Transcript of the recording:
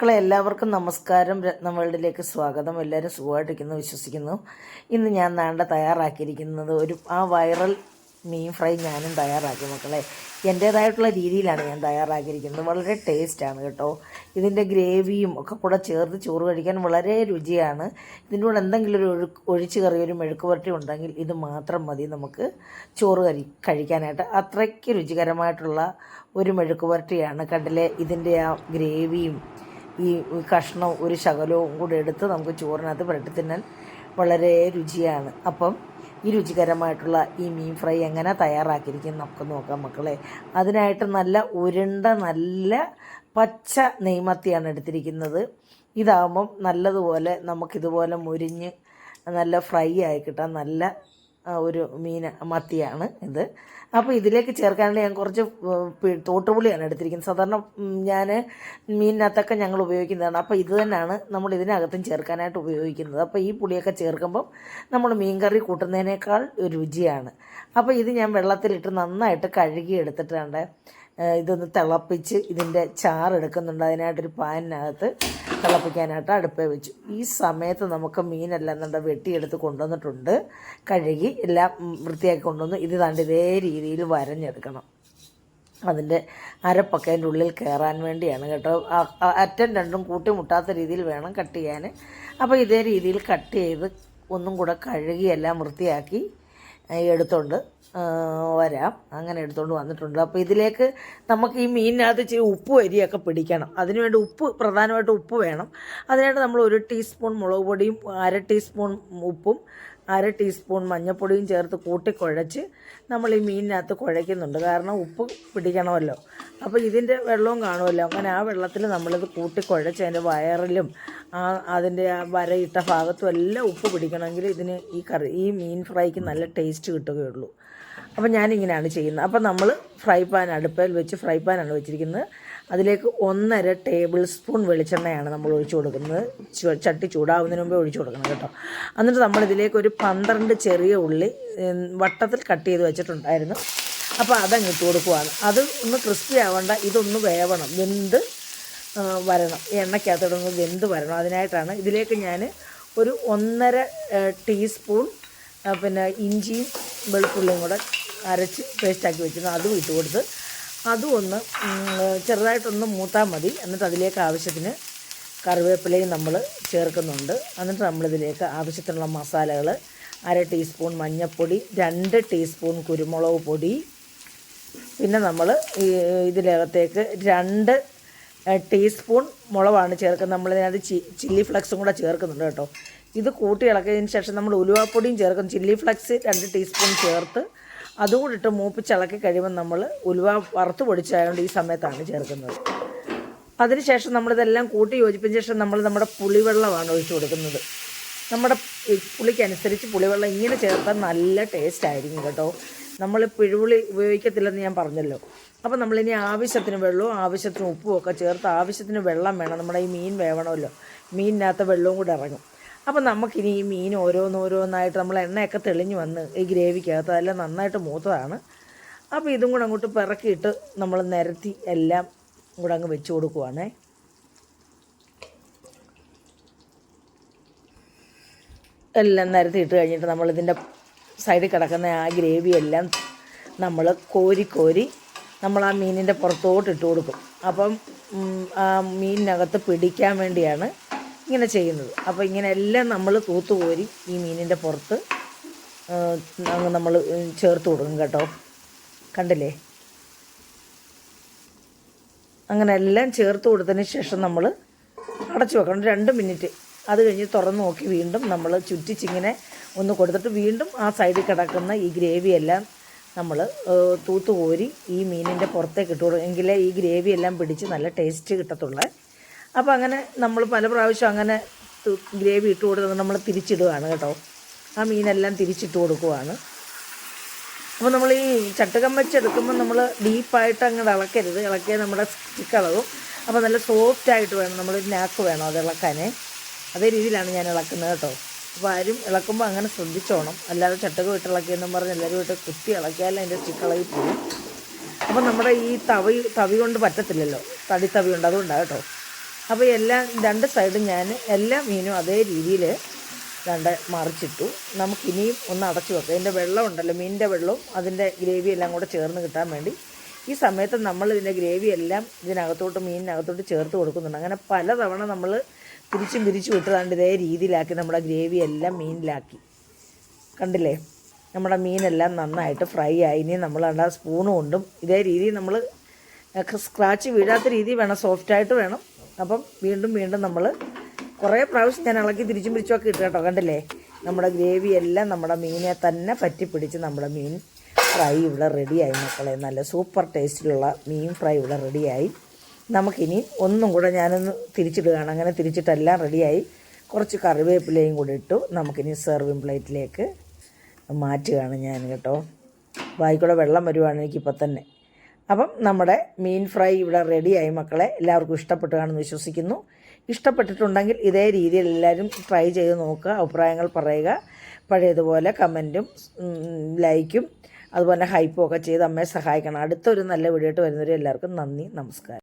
മക്കളെ എല്ലാവർക്കും നമസ്കാരം. രത്ന വേൾഡിലേക്ക് സ്വാഗതം. എല്ലാവരും സുഖമായിട്ടിരിക്കുന്നു വിശ്വസിക്കുന്നു. ഇന്ന് ഞാൻ നാണ്ട തയ്യാറാക്കിയിരിക്കുന്നത് ഒരു ആ വൈറൽ മീൻ ഫ്രൈ ഞാനും തയ്യാറാക്കി മക്കളെ. എന്റേതായിട്ടുള്ള രീതിയിലാണ് ഞാൻ തയ്യാറാക്കിയിരിക്കുന്നത്. വളരെ ടേസ്റ്റാണ് കേട്ടോ. ഇതിന്റെ ഗ്രേവിയും ഒക്കെ കൂടെ ചേർത്ത് ചോറ് കഴിക്കാൻ വളരെ രുചിയാണ്. ഇതിന്റെ കൂടെ എന്തെങ്കിലും ഒരു ഒഴു ഒഴിച്ച് കറിയൊരു മെഴുക്ക് പുരട്ടി ഉണ്ടെങ്കിൽ ഇത് മാത്രം മതി നമുക്ക് ചോറ് കരി കഴിക്കാനായിട്ട്. അത്രയ്ക്ക് രുചികരമായിട്ടുള്ള ഒരു മെഴുക്ക് പുരട്ടിയാണ് കണ്ടിലെ ഇതിന്റെ ആ ഗ്രേവിയും ഈ കഷ്ണവും ഒരു ശകലവും കൂടെ എടുത്ത് നമുക്ക് ചോറിനകത്ത് പുരട്ടി തിന്നാൻ വളരെ രുചിയാണ്. അപ്പം ഈ രുചികരമായിട്ടുള്ള ഈ മീൻ ഫ്രൈ എങ്ങനെ തയ്യാറാക്കിയിരിക്കുന്നു നമുക്ക് നോക്കാം മക്കളെ. അതിനായിട്ട് നല്ല ഉരുണ്ട നല്ല പച്ച നെയ്മത്തിയാണ് എടുത്തിരിക്കുന്നത്. ഇതാകുമ്പം നല്ലതുപോലെ നമുക്കിതുപോലെ മുരിഞ്ഞ് നല്ല ഫ്രൈ ആയി കിട്ടാൻ നല്ല ഒരു മീൻ മത്തിയാണ് ഇത്. അപ്പോൾ ഇതിലേക്ക് ചേർക്കാനായിട്ട് ഞാൻ കുറച്ച് തോട്ടുപുളിയാണ് എടുത്തിരിക്കുന്നത്. സാധാരണ ഞാൻ മീനിനകത്തൊക്കെ ഞങ്ങൾ ഉപയോഗിക്കുന്നതാണ്. അപ്പോൾ ഇത് തന്നെയാണ് നമ്മൾ ഇതിനകത്തും ചേർക്കാനായിട്ട് ഉപയോഗിക്കുന്നത്. അപ്പോൾ ഈ പുളിയൊക്കെ ചേർക്കുമ്പം നമ്മൾ മീൻകറി കൂട്ടുന്നതിനേക്കാൾ രുചിയാണ്. അപ്പോൾ ഇത് ഞാൻ വെള്ളത്തിലിട്ട് നന്നായിട്ട് കഴുകി എടുത്തിട്ടുണ്ട് ഇതൊന്ന് തിളപ്പിച്ച് ഇതിന്റെ ചാറെടുക്കുന്നുണ്ട് അതിനായിട്ടൊരു പാനിനകത്ത് തിളപ്പിക്കാനായിട്ട് അടുപ്പേ വെച്ചു. ഈ സമയത്ത് നമുക്ക് മീനെല്ലാം നമ്മുടെ വെട്ടിയെടുത്ത് കൊണ്ടുവന്നിട്ടുണ്ട്. കഴുകി എല്ലാം വൃത്തിയാക്കി കൊണ്ടുവന്ന് ഇത് താണ്ട് ഇതേ രീതിയിൽ വരഞ്ഞെടുക്കണം. അതിന്റെ അരപ്പൊക്കെ അതിന്റെ ഉള്ളിൽ കയറാൻ വേണ്ടിയാണ് കേട്ടോ. അറ്റം രണ്ടും കൂട്ടിമുട്ടാത്ത രീതിയിൽ വേണം കട്ട് ചെയ്യാൻ. അപ്പോൾ ഇതേ രീതിയിൽ കട്ട് ചെയ്ത് ഒന്നും കൂടെ കഴുകി എല്ലാം വൃത്തിയാക്കി ഏഹ് എടുത്തോണ്ട് വരാം. അങ്ങനെ എടുത്തുകൊണ്ട് വന്നിട്ടുണ്ട്. അപ്പോൾ ഇതിലേക്ക് നമുക്ക് ഈ മീനിനകത്ത് ഇച്ചിരി ഉപ്പ് അരിയൊക്കെ പിടിക്കണം. അതിനുവേണ്ടി ഉപ്പ് പ്രധാനമായിട്ട് ഉപ്പ് വേണം. അതിനായിട്ട് നമ്മൾ ഒരു ടീസ്പൂൺ മുളക് പൊടിയും അര ടീസ്പൂൺ ഉപ്പും അര ടീസ്പൂൺ മഞ്ഞൾപ്പൊടിയും ചേർത്ത് കൂട്ടി കുഴച്ച് നമ്മൾ ഈ മീനിനകത്ത് കുഴയ്ക്കുന്നുണ്ട്. കാരണം ഉപ്പ് പിടിക്കണമല്ലോ. അപ്പോൾ ഇതിന്റെ വെള്ളവും കാണുമല്ലോ. അങ്ങനെ ആ വെള്ളത്തിൽ നമ്മളിത് കൂട്ടി കുഴച്ച് അതിന്റെ വയറിലും ആ അതിന്റെ വരയിട്ട ഭാഗത്തും എല്ലാം ഉപ്പ് പിടിക്കണമെങ്കിൽ ഇതിന് ഈ കറി ഈ മീൻ ഫ്രൈക്ക് നല്ല ടേസ്റ്റ് കിട്ടുകയുള്ളൂ. അപ്പോൾ ഞാനിങ്ങനെയാണ് ചെയ്യുന്നത്. അപ്പോൾ നമ്മൾ ഫ്രൈ പാൻ അടുപ്പിൽ വെച്ച് ഫ്രൈ പാനാണ് വെച്ചിരിക്കുന്നത്. അതിലേക്ക് ഒന്നര ടേബിൾ സ്പൂൺ വെളിച്ചെണ്ണയാണ് നമ്മൾ ഒഴിച്ചു കൊടുക്കുന്നത്. ചട്ടി ചൂടാവുന്നതിന് മുമ്പേ ഒഴിച്ചു കൊടുക്കണം കേട്ടോ. എന്നിട്ട് നമ്മൾ ഇതിലേക്ക് ഒരു പന്ത്രണ്ട് ചെറിയ ഉള്ളി വട്ടത്തിൽ കട്ട് ചെയ്ത് വെച്ചിട്ടുണ്ടായിരുന്നു. അപ്പോൾ അതങ്ങ് ഇട്ട് കൊടുക്കുവാണ്. അത് ഒന്ന് ക്രിസ്പി ആവണ്ട ഇതൊന്ന് വേവണം വെന്ത് വരണം. എണ്ണയ്ക്കകത്തോടൊന്ന് വെന്ത് വരണം. അതിനായിട്ടാണ് ഇതിലേക്ക് ഞാൻ ഒരു ഒന്നര ടീസ്പൂൺ പിന്നെ ഇഞ്ചിയും വെളുത്തുള്ളിയും കൂടെ അരച്ച് പേസ്റ്റാക്കി വെച്ചിരുന്നു. അതും ഇട്ട് കൊടുത്ത് അതും ഒന്ന് ചെറുതായിട്ടൊന്ന് മൂത്താൽ മതി. എന്നിട്ട് അതിലേക്ക് ആവശ്യത്തിന് കറിവേപ്പിലയും നമ്മൾ ചേർക്കുന്നുണ്ട്. എന്നിട്ട് നമ്മളിതിലേക്ക് ആവശ്യത്തിനുള്ള മസാലകൾ അര ടീസ്പൂൺ മഞ്ഞൾപ്പൊടി രണ്ട് ടീസ്പൂൺ കുരുമുളക് പൊടി. പിന്നെ നമ്മൾ ഇതിനകത്തേക്ക് രണ്ട് ടീസ്പൂൺ മുളകാണ് ചേർക്കുന്നത്. നമ്മളിതിനകത്ത് ചി ചില്ലി ഫ്ലക്സും കൂടെ ചേർക്കുന്നുണ്ട് കേട്ടോ. ഇത് കൂട്ടി ഇളക്കിയതിന് ശേഷം നമ്മൾ ഉലുവാപ്പൊടിയും ചേർക്കും ചില്ലി ഫ്ലക്സ് രണ്ട് ടീസ്പൂൺ ചേർത്ത് അതും കൂടി ഇട്ട് മൂപ്പിച്ചിളക്കി കഴിയുമ്പോൾ നമ്മൾ ഉലുവ വറുത്ത് പൊടിച്ചായതുകൊണ്ട് ഈ സമയത്താണ് ചേർക്കുന്നത്. അതിനുശേഷം നമ്മളിതെല്ലാം കൂട്ടി യോജിപ്പിച്ച ശേഷം നമ്മൾ നമ്മുടെ പുളിവെള്ളമാണ് ഒഴിച്ചു കൊടുക്കുന്നത്. നമ്മുടെ പുളിക്കനുസരിച്ച് പുളിവെള്ളം ഇങ്ങനെ ചേർത്താൽ നല്ല ടേസ്റ്റ് ആയിരിക്കും കേട്ടോ. നമ്മൾ പിഴുപുളി ഉപയോഗിക്കത്തില്ലെന്ന് ഞാൻ പറഞ്ഞല്ലോ. അപ്പോൾ നമ്മളിനി ആവശ്യത്തിന് വെള്ളവും ആവശ്യത്തിന് ഉപ്പും ഒക്കെ ചേർത്ത് ആവശ്യത്തിന് വെള്ളം വേണം. നമ്മുടെ ഈ മീൻ വേവണമല്ലോ. മീനിനകത്ത് വെള്ളവും കൂടെ ഇറങ്ങും. അപ്പോൾ നമുക്കിനി ഈ മീൻ ഓരോന്നോരോന്നായിട്ട് നമ്മൾ എണ്ണയൊക്കെ തെളിഞ്ഞ് വന്ന് ഈ ഗ്രേവിക്കകത്ത് അതെല്ലാം നന്നായിട്ട് മൂത്തതാണ്. അപ്പോൾ ഇതും കൂടെ അങ്ങോട്ട് പിറക്കിയിട്ട് നമ്മൾ നിരത്തി എല്ലാം കൂടെ അങ്ങ് വെച്ച് കൊടുക്കുവാണേ. എല്ലാം നിരത്തി ഇട്ട് കഴിഞ്ഞിട്ട് നമ്മളിതിന്റെ സൈഡിൽ കിടക്കുന്ന ആ ഗ്രേവി എല്ലാം നമ്മൾ കോരി കോരി നമ്മൾ ആ മീനിന്റെ പുറത്തോട്ട് ഇട്ട് കൊടുക്കും. അപ്പം ആ മീനിനകത്ത് പിടിക്കാൻ വേണ്ടിയാണ് ഇങ്ങനെ ചെയ്യുന്നത്. അപ്പോൾ ഇങ്ങനെ എല്ലാം നമ്മൾ തൂത്ത് കോരി ഈ മീനിന്റെ പുറത്ത് അങ്ങ് നമ്മൾ ചേർത്ത് കൊടുക്കും കേട്ടോ. കണ്ടില്ലേ? അങ്ങനെ എല്ലാം ചേർത്ത് കൊടുത്തതിന് ശേഷം നമ്മൾ അടച്ചു വെക്കണം. രണ്ട് മിനിറ്റ്. അത് കഴിഞ്ഞ് തുറന്ന് നോക്കി വീണ്ടും നമ്മൾ ചുറ്റിച്ചിങ്ങനെ ഒന്ന് കൊടുത്തിട്ട് വീണ്ടും ആ സൈഡിൽ കിടക്കുന്ന ഈ ഗ്രേവി എല്ലാം നമ്മൾ തൂത്ത് കോരി ഈ മീനിന്റെ പുറത്തേക്ക് ഇട്ട് കൊടുക്കും. എങ്കിലേ ഈ ഗ്രേവി എല്ലാം പിടിച്ച് നല്ല ടേസ്റ്റ് കിട്ടത്തുള്ളൂ. അപ്പോൾ അങ്ങനെ നമ്മൾ പല പ്രാവശ്യം അങ്ങനെ ഗ്രേവി ഇട്ട് കൊടുത്തത് നമ്മൾ തിരിച്ചിടുകയാണ് കേട്ടോ. ആ മീനെല്ലാം തിരിച്ചിട്ട് കൊടുക്കുവാണ്. അപ്പോൾ നമ്മൾ ഈ ചട്ടുകം വെച്ചെടുക്കുമ്പോൾ നമ്മൾ ഡീപ്പായിട്ട് അങ്ങോട്ട് ഇളക്കരുത്. ഇളക്കിയാൽ നമ്മുടെ സ്റ്റിക്ക് ഇളകും അപ്പോൾ നല്ല സോഫ്റ്റ് ആയിട്ട് വേണം. നമ്മൾ നാക്ക് വേണം അത് ഇളക്കാനേ. അതേ രീതിയിലാണ് ഞാൻ ഇളക്കുന്നത് കേട്ടോ. അപ്പോൾ ആരും ഇളക്കുമ്പോൾ അങ്ങനെ ശ്രദ്ധിച്ചോണം. അല്ലാതെ ചട്ടകം ഇട്ട് ഇളക്കിയെന്നും പറഞ്ഞ് എല്ലാവരും വിട്ട് കുത്തി ഇളക്കിയാൽ അതിന്റെ സ്റ്റിക്ക് ഇളകി പോകും അപ്പോൾ നമ്മുടെ ഈ തവി തവി കൊണ്ട് പറ്റത്തില്ലല്ലോ. തടി തവി ഉണ്ട് അതുകൊണ്ടാണ് കേട്ടോ. അപ്പോൾ എല്ലാം രണ്ട് സൈഡും ഞാൻ എല്ലാ മീനും അതേ രീതിയിൽ രണ്ട് മറിച്ചിട്ടു. നമുക്കിനിയും ഒന്ന് അടച്ചു വെക്കാം. ഇതിന്റെ വെള്ളം ഉണ്ടല്ലോ മീനിന്റെ വെള്ളവും അതിന്റെ ഗ്രേവി എല്ലാം കൂടെ ചേർന്ന് കിട്ടാൻ വേണ്ടി. ഈ സമയത്ത് നമ്മൾ ഇതിന്റെ ഗ്രേവി എല്ലാം ഇതിനകത്തോട്ട് മീനിനകത്തോട്ട് ചേർത്ത് കൊടുക്കുന്നുണ്ട്. അങ്ങനെ പലതവണ നമ്മൾ തിരിച്ചും തിരിച്ചും വിട്ടതാണ്ട് ഇതേ രീതിയിലാക്കി നമ്മുടെ ഗ്രേവി എല്ലാം മീനിലാക്കി. കണ്ടില്ലേ? നമ്മുടെ മീനെല്ലാം നന്നായിട്ട് ഫ്രൈ ആയി. ഇനി നമ്മൾ ആ സ്പൂണ് കൊണ്ടും ഇതേ രീതിയിൽ നമ്മൾ സ്ക്രാച്ച് വീഴാത്ത രീതി വേണം സോഫ്റ്റായിട്ട് വേണം അപ്പം വീണ്ടും വീണ്ടും നമ്മൾ കുറേ പ്രാവശ്യം ഞാൻ ഇളക്കി തിരിച്ചും പിടിച്ചുമൊക്കെ ഇട്ട് കേട്ടോ കണ്ടില്ലേ? നമ്മുടെ ഗ്രേവി എല്ലാം നമ്മുടെ മീനെ തന്നെ പറ്റിപ്പിടിച്ച് നമ്മുടെ മീൻ ഫ്രൈ ഇവിടെ റെഡിയായി മക്കളെ. നല്ല സൂപ്പർ ടേസ്റ്റിലുള്ള മീൻ ഫ്രൈ ഇവിടെ റെഡിയായി. നമുക്കിനി ഒന്നും കൂടെ ഞാനൊന്ന് തിരിച്ചിടുകയാണ്. അങ്ങനെ തിരിച്ചിട്ടെല്ലാം റെഡിയായി. കുറച്ച് കറിവേപ്പിലയും കൂടി ഇട്ടു. നമുക്കിനി സെർവിങ് പ്ലേറ്റിലേക്ക് മാറ്റുകയാണ് ഞാൻ കേട്ടോ. വായിക്കൂടെ വെള്ളം വരുവാണ് എനിക്കിപ്പോൾ തന്നെ. അപ്പം നമ്മുടെ മീൻ ഫ്രൈ ഇവിടെ റെഡിയായി. മക്കളെ എല്ലാവർക്കും ഇഷ്ടപ്പെട്ടു കാണുമെന്ന് വിശ്വസിക്കുന്നു. ഇഷ്ടപ്പെട്ടിട്ടുണ്ടെങ്കിൽ ഇതേ രീതിയിൽ എല്ലാവരും ട്രൈ ചെയ്ത് നോക്കുക അഭിപ്രായങ്ങൾ പറയുക പഴയതുപോലെ കമന്റും ലൈക്കും അതുപോലെ ഹൈപ്പും ഒക്കെ ചെയ്ത് അമ്മയെ സഹായിക്കണം. അടുത്തൊരു നല്ല വീഡിയോ ആയിട്ട് വരുന്നവരെ എല്ലാവർക്കും നന്ദി നമസ്കാരം.